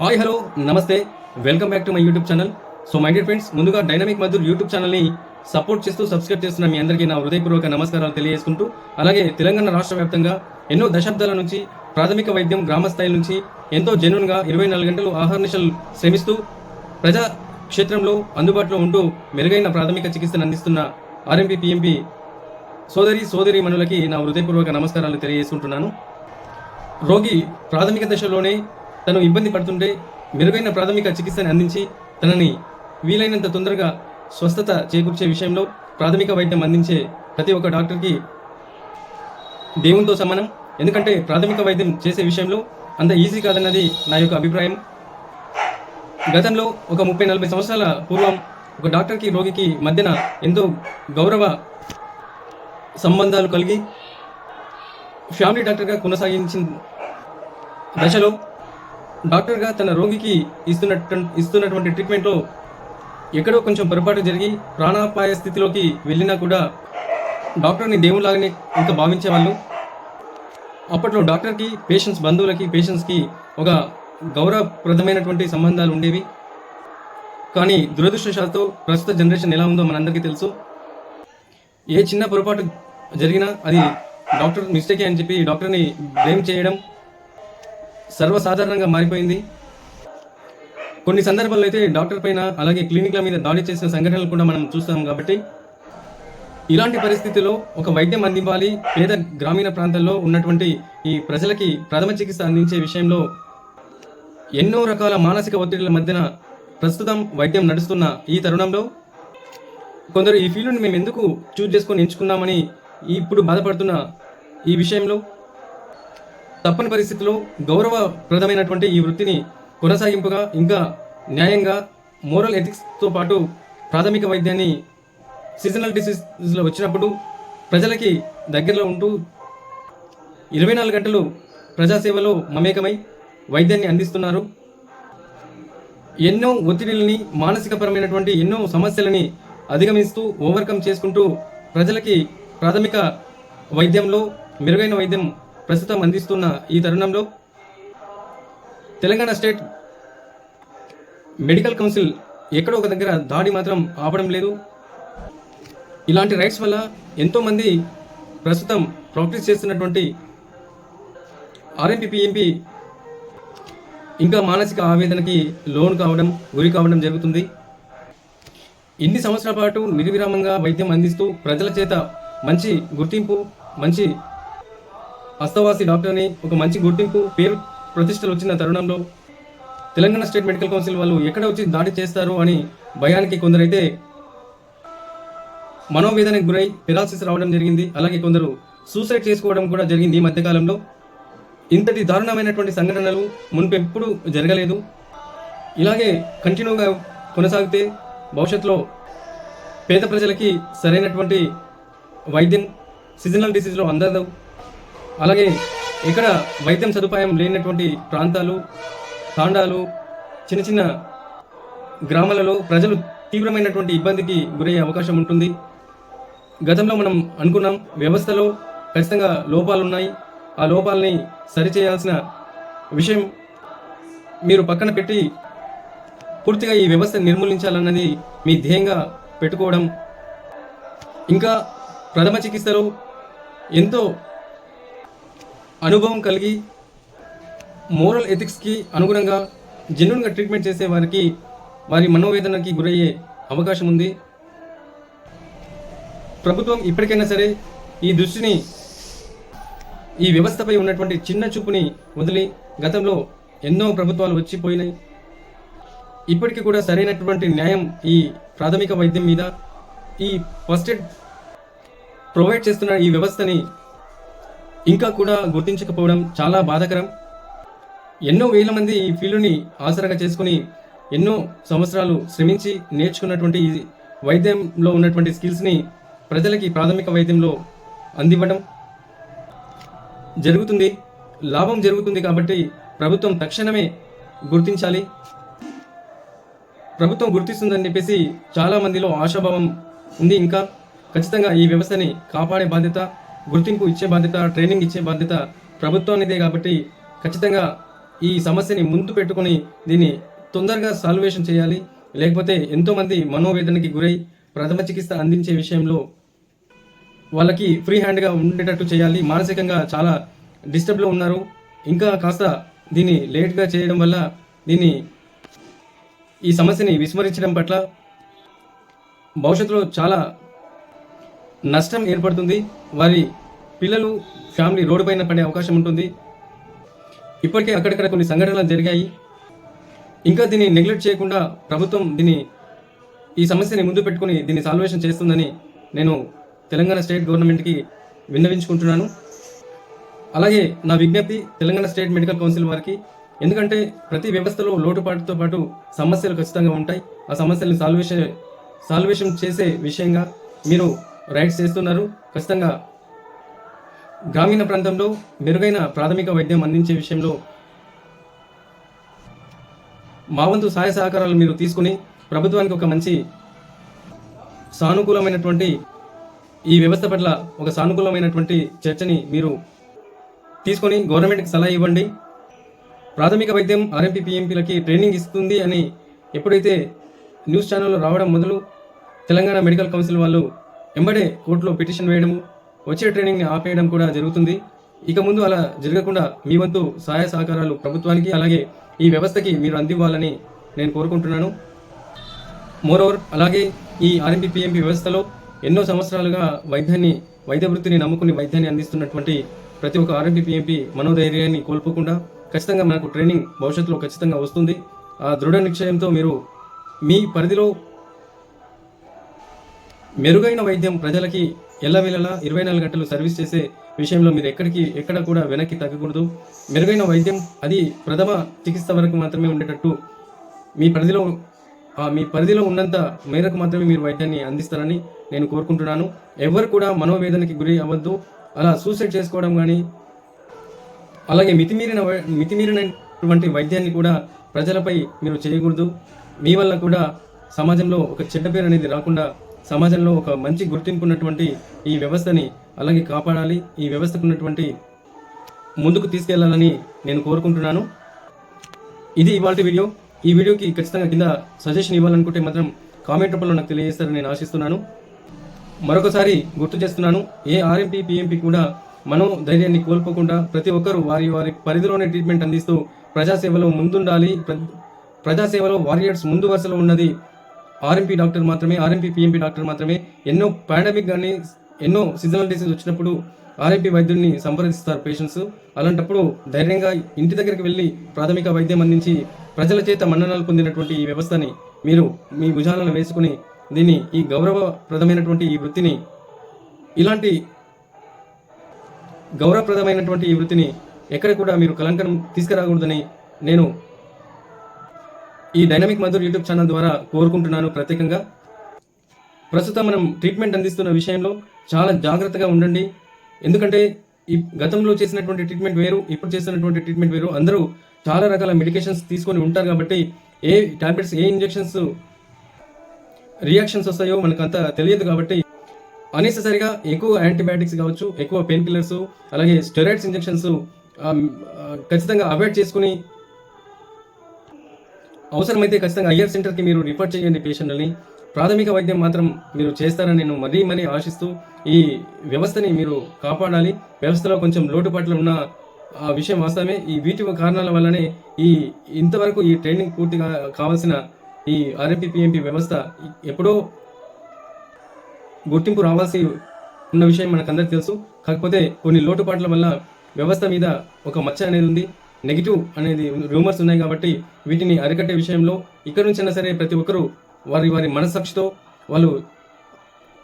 Hi hello namaste. Welcome back to my YouTube channel so my dear friends ముందుగా dynamic Madhur YouTube ఛానల్ని support చేస్తూ subscribe చేస్తున్న మీ అందరికీ నా హృదయపూర్వక నమస్కారాలు తెలియజేసుకుంటూ అలాగే తెలంగాణ రాష్ట్ర వ్యాప్తంగా ఎన్నో దశాబ్దాల నుంచి ప్రాథమిక వైద్యం గ్రామ స్థాయి నుంచి ఎంతో జెన్యున్గా ఇరవై నాలుగు గంటలు ఆహార్నిశలు శ్రమిస్తూ ప్రజా క్షేత్రంలో అందుబాటులో ఉంటూ మెరుగైన ప్రాథమిక చికిత్సను అందిస్తున్న ఆర్ఎంపీ పిఎంపీ సోదరి సోదరి మనులకి నా హృదయపూర్వక నమస్కారాలు తెలియజేసుకుంటున్నాను. రోగి ప్రాథమిక దశలోనే తను ఇబ్బంది పడుతుంటే మెరుగైన ప్రాథమిక చికిత్సని అందించి తనని వీలైనంత తొందరగా స్వస్థత చేకూర్చే విషయంలో ప్రాథమిక వైద్యం అందించే ప్రతి ఒక్క డాక్టర్కి దేవునితో సమానం. ఎందుకంటే ప్రాథమిక వైద్యం చేసే విషయంలో అంత ఈజీ కాదన్నది నా యొక్క అభిప్రాయం. గతంలో ఒక ముప్పై నలభై సంవత్సరాల పూర్వం ఒక డాక్టర్కి రోగికి మధ్యన ఎంతో గౌరవ సంబంధాలు కలిగి ఫ్యామిలీ డాక్టర్గా కొనసాగించిన దశలో డాక్టర్గా తన రోగికి ఇస్తున్నటువంటి ఇస్తున్నటువంటి ట్రీట్మెంట్లో ఎక్కడో కొంచెం పొరపాటు జరిగి ప్రాణాపాయ స్థితిలోకి వెళ్ళినా కూడా డాక్టర్ని దేవులాగానే ఇంకా భావించేవాళ్ళు. అప్పట్లో డాక్టర్కి పేషెంట్స్ బంధువులకి పేషెంట్స్కి ఒక గౌరవప్రదమైనటువంటి సంబంధాలు ఉండేవి. కానీ దురదృష్టశాత్తు ప్రస్తుత జనరేషన్ ఎలా ఉందో మనందరికీ తెలుసు. ఏ చిన్న పొరపాటు జరిగినా అది డాక్టర్ మిస్టేకే అని చెప్పి డాక్టర్ని బ్లేమ్ చేయడం సర్వసాధారణంగా మారిపోయింది. కొన్ని సందర్భాల్లో అయితే డాక్టర్ పైన అలాగే క్లినిక్ల మీద దాడి చేసిన సంఘటనలు కూడా మనం చూస్తాం కాబట్టి ఇలాంటి పరిస్థితిలో ఒక వైద్యం అందివ్వాలి పేద గ్రామీణ ప్రాంతాల్లో ఉన్నటువంటి ఈ ప్రజలకి ప్రథమ చికిత్స అందించే విషయంలో ఎన్నో రకాల మానసిక ఒత్తిడిల మధ్యన ప్రస్తుతం వైద్యం నడుస్తున్న ఈ తరుణంలో కొందరు ఈ ఫీల్డ్ని మేము ఎందుకు చూజ్ చేసుకొని ఎంచుకున్నామని ఇప్పుడు బాధపడుతున్న ఈ విషయంలో తప్పని పరిస్థితుల్లో గౌరవప్రదమైనటువంటి ఈ వృత్తిని కొనసాగింపుగా ఇంకా న్యాయంగా మోరల్ ఎథిక్స్తో పాటు ప్రాథమిక వైద్యాన్ని సీజనల్ డిసీజ్లో వచ్చినప్పుడు ప్రజలకి దగ్గరలో ఉంటూ ఇరవై నాలుగు గంటలు ప్రజాసేవలో మమేకమై వైద్యాన్ని అందిస్తున్నారు. ఎన్నో ఒత్తిడిల్ని మానసికపరమైనటువంటి ఎన్నో సమస్యలని అధిగమిస్తూ ఓవర్కమ్ చేసుకుంటూ ప్రజలకి ప్రాథమిక వైద్యంలో మెరుగైన వైద్యం ప్రస్తుతం అందిస్తున్న ఈ తరుణంలో తెలంగాణ స్టేట్ మెడికల్ కౌన్సిల్ ఎక్కడో ఒక దగ్గర దాడి మాత్రం ఆపడం లేదు. ఇలాంటి రైట్స్ వల్ల ఎంతోమంది ప్రస్తుతం ప్రాక్టీస్ చేస్తున్నటువంటి ఆర్ఎంపీ పిఎంపీ ఇంకా మానసిక ఆవేదనకి లోన్ కావడం గురి కావడం జరుగుతుంది. ఇన్ని సంవత్సరాల పాటు నిర్విరామంగా వైద్యం అందిస్తూ ప్రజల చేత మంచి గుర్తింపు మంచి హస్తవాసి డాక్టర్ని ఒక మంచి గుర్తింపు పేరు ప్రతిష్టలు వచ్చిన తరుణంలో తెలంగాణ స్టేట్ మెడికల్ కౌన్సిల్ వాళ్ళు ఎక్కడ వచ్చి దాడి చేస్తారు అని భయానికి కొందరైతే మనోవేదనకు గురై పెరాలసిస్ రావడం జరిగింది. అలాగే కొందరు సూసైడ్ చేసుకోవడం కూడా జరిగింది ఈ మధ్యకాలంలో. ఇంతటి దారుణమైనటువంటి సంఘటనలు మునుపెప్పుడు జరగలేదు. ఇలాగే కంటిన్యూగా కొనసాగితే భవిష్యత్తులో పేద ప్రజలకి సరైనటువంటి వైద్యం సీజనల్ డిసీజ్లో అందదు. అలాగే ఇక్కడ వైద్యం సదుపాయం లేనటువంటి ప్రాంతాలు తాండాలు చిన్న చిన్న గ్రామాలలో ప్రజలు తీవ్రమైనటువంటి ఇబ్బందికి గురయ్యే అవకాశం ఉంటుంది. గతంలో మనం అనుకున్నాం వ్యవస్థలో ఖచ్చితంగా లోపాలు ఉన్నాయి ఆ లోపాలని సరిచేయాల్సిన విషయం మీరు పక్కన పెట్టి పూర్తిగా ఈ వ్యవస్థ నిర్మూలించాలన్నది మీ ధ్యేయంగా పెట్టుకోవడం. ఇంకా ప్రథమ చికిత్సలో ఎంతో అనుభవం కలిగి మోరల్ ఎథిక్స్కి అనుగుణంగా జెన్యున్గా ట్రీట్మెంట్ చేసే వారికి వారి మనోవేదనకి గురయ్యే అవకాశం ఉంది. ప్రభుత్వం ఇప్పటికైనా సరే ఈ దృష్టిని ఈ వ్యవస్థపై ఉన్నటువంటి చిన్న చూపుని వదిలి గతంలో ఎన్నో ప్రభుత్వాలు వచ్చిపోయినాయి. ఇప్పటికీ కూడా సరైనటువంటి న్యాయం ఈ ప్రాథమిక వైద్యం మీద ఈ ఫస్ట్ ఎయిడ్ ప్రొవైడ్ చేస్తున్న ఈ వ్యవస్థని ఇంకా కూడా గుర్తించకపోవడం చాలా బాధాకరం. ఎన్నో వేల మంది ఈ ఫీల్డ్ని ఆసరాగా చేసుకుని ఎన్నో సంవత్సరాలు శ్రమించి నేర్చుకున్నటువంటి ఈ వైద్యంలో ఉన్నటువంటి స్కిల్స్ని ప్రజలకి ప్రాథమిక వైద్యంలో అందివ్వడం జరుగుతుంది. లాభం జరుగుతుంది కాబట్టి ప్రభుత్వం తక్షణమే గుర్తించాలి. ప్రభుత్వం గుర్తిస్తుందని చెప్పేసి చాలా మందిలో ఆశాభావం ఉంది. ఇంకా ఖచ్చితంగా ఈ వ్యవస్థని కాపాడే బాధ్యత గుర్తింపు ఇచ్చే బాధ్యత ట్రైనింగ్ ఇచ్చే బాధ్యత ప్రభుత్వానిదే కాబట్టి ఖచ్చితంగా ఈ సమస్యని ముందు పెట్టుకొని దీన్ని తొందరగా సాల్వేషన్ చేయాలి. లేకపోతే ఎంతోమంది మనోవేదనకి గురై ప్రథమ చికిత్స అందించే విషయంలో వాళ్ళకి ఫ్రీ హ్యాండ్గా ఉండేటట్టు చేయాలి. మానసికంగా చాలా డిస్టర్బ్లో ఉన్నారు. ఇంకా కాస్త దీన్ని లేట్గా చేయడం వల్ల దీన్ని ఈ సమస్యని విస్మరించడం పట్ల భవిష్యత్తులో చాలా నష్టం ఏర్పడుతుంది. వారి పిల్లలు ఫ్యామిలీ రోడ్డు పైన పడే అవకాశం ఉంటుంది. ఇప్పటికే అక్కడక్కడ కొన్ని సంఘటనలు జరిగాయి. ఇంకా దీన్ని నెగ్లెక్ట్ చేయకుండా ప్రభుత్వం దీన్ని ఈ సమస్యని ముందు పెట్టుకుని దీన్ని సాల్వేషన్ చేస్తుందని నేను తెలంగాణ స్టేట్ గవర్నమెంట్కి విన్నవించుకుంటున్నాను. అలాగే నా విజ్ఞప్తి తెలంగాణ స్టేట్ మెడికల్ కౌన్సిల్ వారికి ఎందుకంటే ప్రతి వ్యవస్థలో లోటుపాటుతో పాటు సమస్యలు ఖచ్చితంగా ఉంటాయి. ఆ సమస్యలను సాల్వేషన్ సాల్వేషన్ చేసే విషయంగా మీరు రైట్స్ చేస్తున్నారు. ఖచ్చితంగా గ్రామీణ ప్రాంతంలో మెరుగైన ప్రాథమిక వైద్యం అందించే విషయంలో మా వంతు సహాయ సహకారాలు మీరు తీసుకుని ప్రభుత్వానికి ఒక మంచి సానుకూలమైనటువంటి ఈ వ్యవస్థ పట్ల ఒక సానుకూలమైనటువంటి చర్చని మీరు తీసుకొని గవర్నమెంట్కి సలహా ఇవ్వండి. ప్రాథమిక వైద్యం ఆర్ఎంపీ పిఎంపీలకి ట్రైనింగ్ ఇస్తుంది అని ఎప్పుడైతే న్యూస్ ఛానల్లో రావడం మొదలు తెలంగాణ మెడికల్ కౌన్సిల్ వాళ్ళు ఎంబడే కోర్టులో పిటిషన్ వేయడము వచ్చే ట్రైనింగ్ని ఆపేయడం కూడా జరుగుతుంది. ఇక ముందు అలా జరగకుండా మీ వంతు సహాయ సహకారాలు ప్రభుత్వానికి అలాగే ఈ వ్యవస్థకి మీరు అందివ్వాలని నేను కోరుకుంటున్నాను. మోరోవర్ అలాగే ఈ ఆర్ఎంపీ పిఎంపీ వ్యవస్థలో ఎన్నో సంవత్సరాలుగా వైద్యాన్ని వైద్య వృత్తిని నమ్ముకుని వైద్యాన్ని అందిస్తున్నటువంటి ప్రతి ఒక్క ఆర్ఎంపీ పిఎంపీ మనోధైర్యాన్ని కోల్పోకుండా ఖచ్చితంగా మనకు ట్రైనింగ్ భవిష్యత్తులో ఖచ్చితంగా వస్తుంది. ఆ దృఢ నిశ్చయంతో మీరు మీ పరిధిలో మెరుగైన వైద్యం ప్రజలకి ఎల్లవేళలా ఇరవై నాలుగు గంటలు సర్వీస్ చేసే విషయంలో మీరు ఎక్కడికి ఎక్కడ కూడా వెనక్కి తగ్గకూడదు. మెరుగైన వైద్యం అది ప్రథమ చికిత్స వరకు మాత్రమే ఉండేటట్టు మీ పరిధిలో మీ పరిధిలో ఉన్నంత మేరకు మాత్రమే మీరు వైద్యాన్ని అందిస్తారని నేను కోరుకుంటున్నాను. ఎవరు కూడా మనోవేదనకి గురి అవ్వద్దు. అలా సూసైడ్ చేసుకోవడం కానీ అలాగే మితిమీరిన వై- మితిమీరినటువంటి వైద్యాన్ని కూడా ప్రజలపై మీరు చేయకూడదు. మీ వల్ల కూడా సమాజంలో ఒక చెడ్డ పేరు అనేది రాకుండా సమాజంలో ఒక మంచి గుర్తింపు ఉన్నటువంటి ఈ వ్యవస్థని అలాగే కాపాడాలి. ఈ వ్యవస్థకు ఉన్నటువంటి ముందుకు తీసుకెళ్ళాలని నేను కోరుకుంటున్నాను. ఇది ఇవాళ వీడియో. ఈ వీడియోకి ఖచ్చితంగా కింద సజెషన్ ఇవ్వాలనుకుంటే మాత్రం కామెంట్ రూపంలో నాకు తెలియజేస్తారని నేను ఆశిస్తున్నాను. మరొకసారి గుర్తు చేస్తున్నాను ఏ ఆర్ఎంపీ పిఎంపీ కూడా మనో ధైర్యాన్ని కోల్పోకుండా ప్రతి ఒక్కరూ వారి వారి పరిధిలోనే ట్రీట్మెంట్ అందిస్తూ ప్రజాసేవలో ముందుండాలి. ప్రజాసేవలో వారియర్స్ ముందు వరుసలో ఉన్నది ఆర్ఎంపీ డాక్టర్ మాత్రమే ఆర్ఎంపీ పిఎంపీ డాక్టర్ మాత్రమే ఎన్నో పాండమిక్ కానీ ఎన్నో సీజనల్ డిసీజ్ వచ్చినప్పుడు ఆర్ఎంపీ వైద్యుడిని సంప్రదిస్తారు పేషెంట్స్ అలాంటప్పుడు ధైర్యంగా ఇంటి దగ్గరికి వెళ్ళి ప్రాథమిక వైద్యం అందించి ప్రజల చేత మన్ననలు పొందినటువంటి ఈ వ్యవస్థని మీరు మీ భుజాలను వేసుకుని దీన్ని ఈ గౌరవప్రదమైనటువంటి ఈ వృత్తిని ఇలాంటి గౌరవప్రదమైనటువంటి ఈ వృత్తిని ఎక్కడ కూడా మీరు కలంకరం తీసుకురాకూడదని నేను ఈ డైనమిక్ మధుర్ యూట్యూబ్ ఛానల్ ద్వారా కోరుకుంటున్నాను ప్రత్యేకంగా. ప్రస్తుతం మనం ట్రీట్మెంట్ అందిస్తున్న విషయంలో చాలా జాగ్రత్తగా ఉండండి. ఎందుకంటే ఈ గతంలో చేసినటువంటి ట్రీట్మెంట్ వేరు ఇప్పుడు చేస్తున్నటువంటి ట్రీట్మెంట్ వేరు. అందరూ చాలా రకాల మెడికేషన్స్ తీసుకొని ఉంటారు కాబట్టి ఏ టాబ్లెట్స్ ఏ ఇంజెక్షన్స్ రియాక్షన్స్ వస్తాయో మనకు అంత తెలియదు కాబట్టి అనేసరిగా ఎక్కువ యాంటీబయాటిక్స్ కావచ్చు ఎక్కువ పెయిన్ కిల్లర్స్ అలాగే స్టెరాయిడ్స్ ఇంజెక్షన్స్ ఖచ్చితంగా అవాయిడ్ చేసుకుని అవసరమైతే ఖచ్చితంగా ఐఆర్ సెంటర్కి మీరు రిఫర్ చేయండి పేషెంట్ని ప్రాథమిక వైద్యం మాత్రం మీరు చేస్తారని నేను మరీ మరీ ఆశిస్తూ ఈ వ్యవస్థని మీరు కాపాడాలి. వ్యవస్థలో కొంచెం లోటుపాట్లు ఉన్న ఆ విషయం వాస్తవమే. ఈ వీటి కారణాల వల్లనే ఈ ఇంతవరకు ఈ ట్రైనింగ్ పూర్తిగా కావాల్సిన ఈ ఆర్ఎంపీ పిఎంపీ వ్యవస్థ ఎప్పుడో గుర్తింపు రావాల్సి ఉన్న విషయం మనకందరికి తెలుసు. కాకపోతే కొన్ని లోటుపాట్ల వల్ల వ్యవస్థ మీద ఒక మచ్చ అనేది ఉంది. నెగిటివ్ అనేది రూమర్స్ ఉన్నాయి కాబట్టి వీటిని అరికట్టే విషయంలో ఇక్కడ నుంచైనా సరే ప్రతి ఒక్కరూ వారి వారి మనస్సాక్షితో వాళ్ళు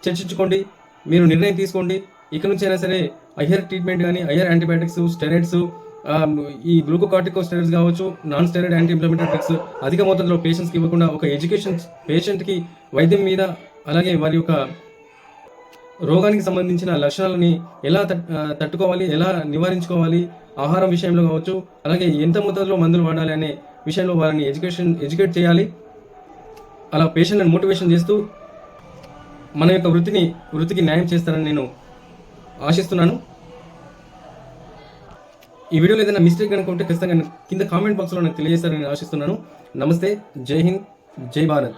చర్చించుకోండి మీరు నిర్ణయం తీసుకోండి. ఇక్కడ నుంచైనా సరే అయ్యర్ ట్రీట్మెంట్ కానీ అయ్యర్ యాంటీబయాటిక్స్ స్టెరాయిడ్స్ ఈ గ్లూకోకార్టికో స్టెరాయిడ్స్ కావచ్చు non steroid anti inflammatory drugs అధిక మొత్తంలో పేషెంట్స్కి ఇవ్వకుండా ఒక ఎడ్యుకేషన్ పేషెంట్కి వైద్యం మీద అలాగే వారి యొక్క రోగానికి సంబంధించిన లక్షణాలని ఎలా తట్- తట్టుకోవాలి ఎలా నివారించుకోవాలి ఆహారం విషయంలో కావచ్చు అలాగే ఎంత మోతాదులో మందులు వాడాలి అనే విషయంలో వారిని ఎడ్యుకేషన్ ఎడ్యుకేట్ చేయాలి. అలా పేషెంట్ని మోటివేషన్ చేస్తూ మన యొక్క వృత్తిని వృత్తికి న్యాయం చేస్తారని నేను ఆశిస్తున్నాను. ఈ వీడియోలో ఏదైనా మిస్టేక్ కనుక ఉంటే ఖచ్చితంగా కింద కామెంట్ బాక్స్లో నాకు తెలియజేస్తారని ఆశిస్తున్నాను. నమస్తే జై హింద్ జై భారత్.